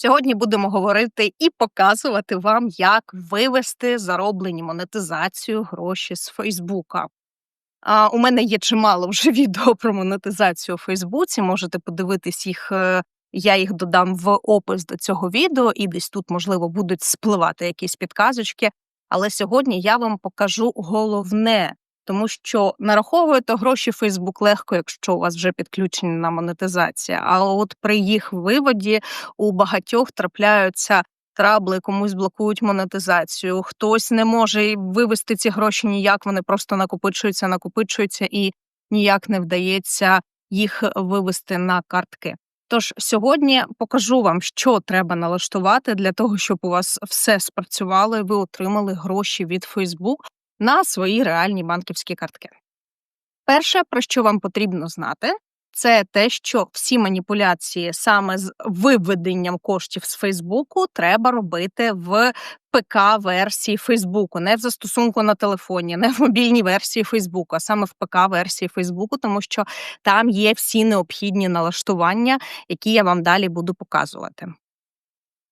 Сьогодні будемо говорити і показувати вам, як вивести зароблені монетизацію гроші з Фейсбука. А, у мене є чимало вже відео про монетизацію у Фейсбуці. Можете подивитись їх. е, Я їх додам в опис до цього відео, і десь тут, можливо, будуть спливати якісь підказочки. Але сьогодні я вам покажу головне, тому що нараховуєте гроші Фейсбук легко, якщо у вас вже підключена монетизація. А от при їх виводі у багатьох трапляються трабли, комусь блокують монетизацію, хтось не може вивести ці гроші ніяк, вони просто накопичуються, накопичуються і ніяк не вдається їх вивести на картки. Тож сьогодні покажу вам, що треба налаштувати для того, щоб у вас все спрацювало і ви отримали гроші від Facebook на свої реальні банківські картки. Перше, про що вам потрібно знати, це те, що всі маніпуляції саме з виведенням коштів з Фейсбуку треба робити в ПК-версії Фейсбуку, не в застосунку на телефоні, не в мобільній версії Фейсбуку, а саме в ПК-версії Фейсбуку, тому що там є всі необхідні налаштування, які я вам далі буду показувати.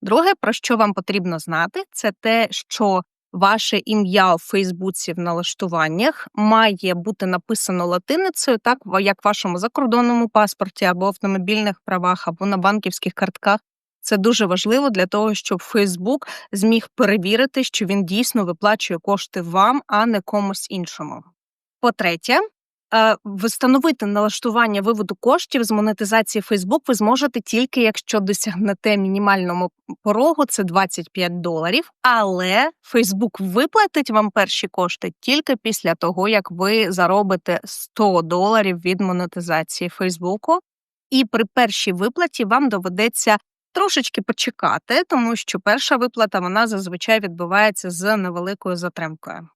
Друге, про що вам потрібно знати, це те, що ваше ім'я у Фейсбуці в налаштуваннях має бути написано латиницею, так як в вашому закордонному паспорті або автомобільних правах, або на банківських картках. Це дуже важливо для того, щоб Фейсбук зміг перевірити, що він дійсно виплачує кошти вам, а не комусь іншому. По-третє, встановити налаштування виводу коштів з монетизації Facebook ви зможете тільки якщо досягнете мінімальному порогу, це 25 доларів. Але Facebook виплатить вам перші кошти тільки після того, як ви заробите 100 доларів від монетизації Фейсбуку. І при першій виплаті вам доведеться трошечки почекати, тому що перша виплата вона зазвичай відбувається з невеликою затримкою.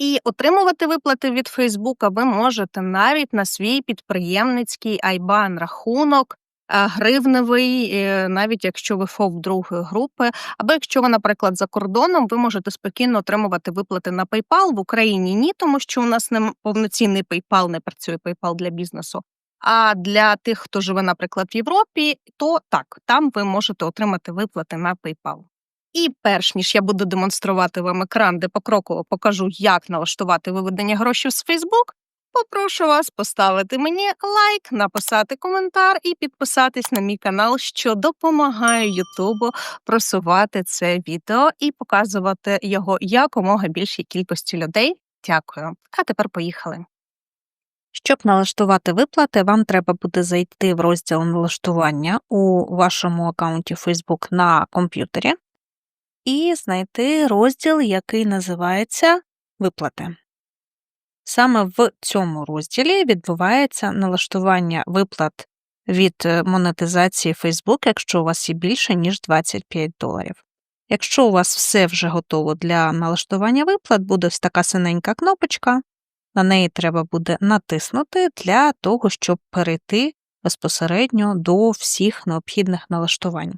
І отримувати виплати від Фейсбука ви можете навіть на свій підприємницький айбан рахунок. е, Гривневий, е, навіть якщо ви ФОВ другої групи, або якщо ви, наприклад, за кордоном, ви можете спокійно отримувати виплати на PayPal. В Україні ні, тому що у нас не повноцінний PayPal, не працює PayPal для бізнесу. А для тих, хто живе, наприклад, в Європі, то так, там ви можете отримати виплати на PayPal. І перш ніж я буду демонструвати вам екран, де покроково покажу, як налаштувати виведення грошей з Facebook, попрошу вас поставити мені лайк, написати коментар і підписатись на мій канал, що допомагає Ютубу просувати це відео і показувати його якомога більшій кількості людей. Дякую. А тепер поїхали. Щоб налаштувати виплати, вам треба буде зайти в розділ налаштування у вашому аккаунті Facebook на комп'ютері і знайти розділ, який називається Виплати. Саме в цьому розділі відбувається налаштування виплат від е, монетизації Facebook, якщо у вас є більше, ніж 25 доларів. Якщо у вас все вже готово для налаштування виплат, буде ось така синенька кнопочка. На неї треба буде натиснути для того, щоб перейти безпосередньо до всіх необхідних налаштувань.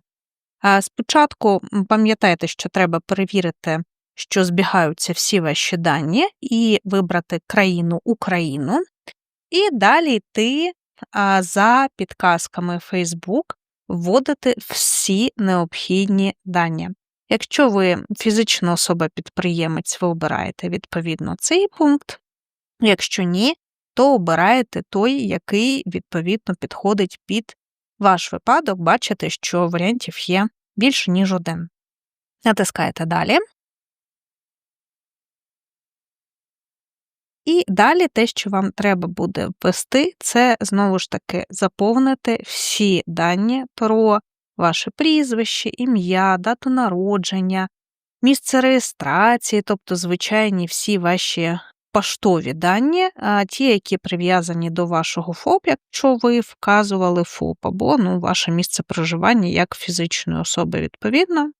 Спочатку пам'ятайте, що треба перевірити, що збігаються всі ваші дані, і вибрати країну Україну, і далі йти за підказками Facebook, вводити всі необхідні дані. Якщо ви фізична особа-підприємець, ви обираєте відповідно цей пункт. Якщо ні, то обираєте той, який відповідно підходить під ваш випадок. Бачите, що варіантів є більше, ніж один. Натискаєте далі. І далі те, що вам треба буде ввести, це знову ж таки заповнити всі дані про ваше прізвище, ім'я, дату народження, місце реєстрації, тобто звичайні всі ваші поштові дані, ті, які прив'язані до вашого ФОП, якщо ви вказували ФОП, або ну, ваше місце проживання як фізичної особи відповідно.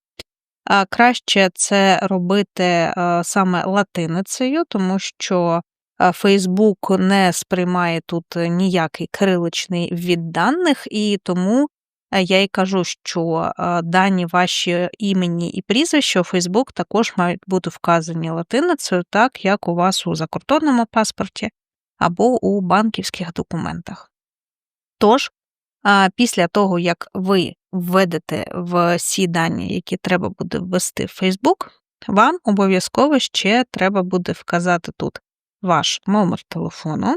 Краще це робити саме латиницею, тому що Facebook не сприймає тут ніякий кириличний від даних, і тому я й кажу, що е, дані ваші імені і прізвища у Facebook також мають бути вказані латиницею, так як у вас у закордонному паспорті або у банківських документах. Тож, після того, як ви введете всі дані, які треба буде ввести в Facebook, вам обов'язково ще треба буде вказати тут ваш номер телефону,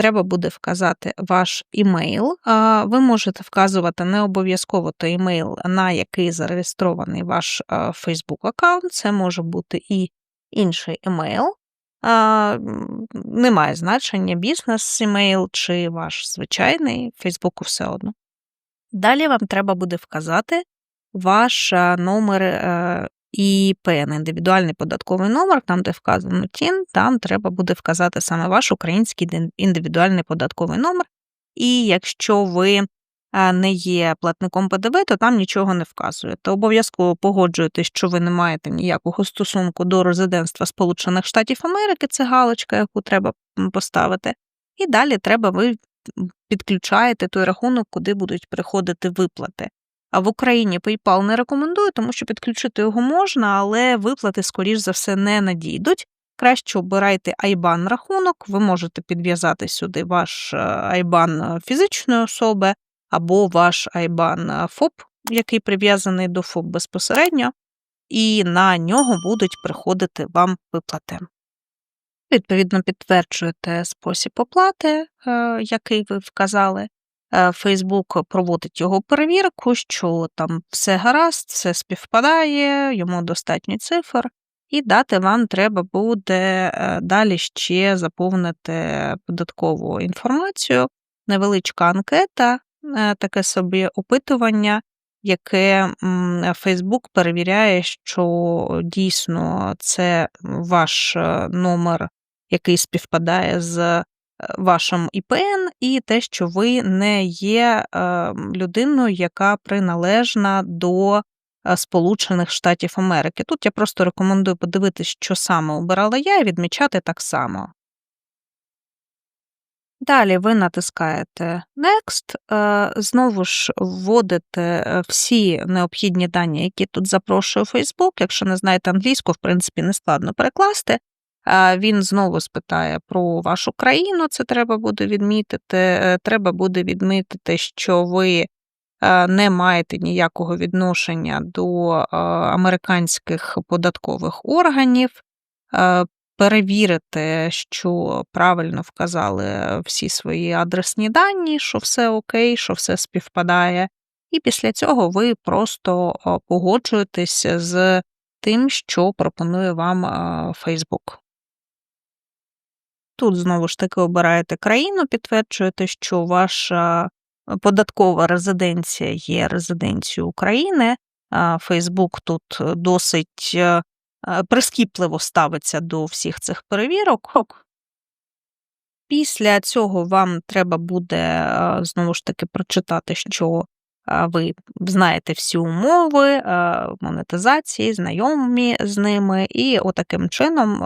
треба буде вказати ваш імейл. Ви можете вказувати не обов'язково той імейл, на який зареєстрований ваш Facebook аккаунт. Це може бути і інший імейл. Немає значення бізнес-імейл чи ваш звичайний Фейсбуку все одно. Далі вам треба буде вказати ваш номер е, ІПН, індивідуальний податковий номер, там, де вказано ТІН, там треба буде вказати саме ваш український індивідуальний податковий номер. І якщо ви не є платником ПДВ, то там нічого не вказуєте. Обов'язково погоджуєтесь, що ви не маєте ніякого стосунку до резидентства Сполучених Штатів Америки, це галочка, яку треба поставити. І далі треба ви підключаєте той рахунок, куди будуть приходити виплати. А в Україні PayPal не рекомендую, тому що підключити його можна, але виплати, скоріш за все, не надійдуть. Краще обирайте IBAN рахунок, ви можете підв'язати сюди ваш е, IBAN е, фізичної особи або ваш IBAN ФОП, який прив'язаний до ФОП безпосередньо, і на нього будуть приходити вам виплати. Відповідно, підтверджуєте спосіб оплати, е, який ви вказали. Е, Facebook проводить його перевірку, що там все гаразд, все співпадає, йому достатньо цифр, і дати вам треба буде е, далі ще заповнити податкову інформацію, невеличка анкета, е, таке собі опитування, яке Facebook перевіряє, що дійсно це ваш номер, який співпадає з вашим ІПН, і те, що ви не є е, людиною, яка приналежна до е, Сполучених Штатів Америки. Тут я просто рекомендую подивитись, що саме обирала я, і відмічати так само. Далі ви натискаєте Next, е, знову ж вводите всі необхідні дані, які тут запрошує Facebook. Якщо не знаєте англійську, в принципі, не складно перекласти. Він знову спитає про вашу країну, це треба буде відмітити. Е, Треба буде відмітити, що ви е, не маєте ніякого відношення до е, американських податкових органів. Перевірити, що правильно вказали всі свої адресні дані, що все окей, що все співпадає. І після цього ви просто погоджуєтесь з тим, що пропонує вам Facebook. Тут знову ж таки обираєте країну, підтверджуєте, що ваша податкова резиденція є резиденцією України. Facebook тут досить е, е, прискіпливо ставиться до всіх цих перевірок. Після цього вам треба буде е, знову ж таки прочитати, що е, ви знаєте всі умови монетизації, знайомі з ними, і отаким чином,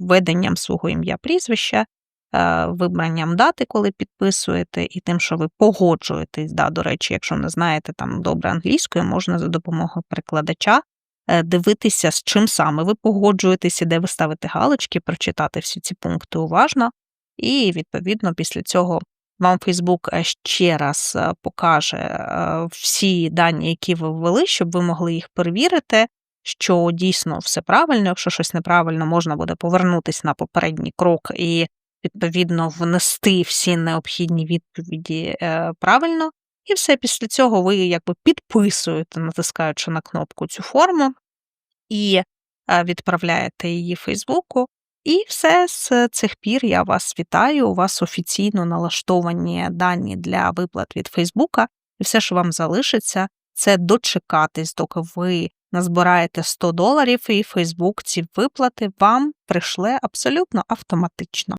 введенням свого ім'я прізвища, вибранням дати, коли підписуєте, і тим, що ви погоджуєтесь. Да, до речі, якщо не знаєте там добре англійською, можна за допомогою перекладача е, дивитися, з чим саме ви погоджуєтеся, де ви ставите галочки, прочитати всі ці пункти уважно. І, відповідно, після цього вам е, ще раз е, покаже е, всі дані, які ви ввели, щоб ви могли їх перевірити, що дійсно все правильно. Якщо щось неправильно, можна буде повернутися на попередній крок і, відповідно, внести всі необхідні відповіді е, правильно. І все після цього ви якби підписуєте, натискаючи на кнопку цю форму, і відправляєте її Фейсбуку. І все з цих пір я вас вітаю. У вас офіційно налаштовані дані для виплат від Фейсбука, і все, що вам залишиться, це дочекатись, доки ви назбираєте 100 доларів, і Фейсбук ці виплати вам прийшле абсолютно автоматично.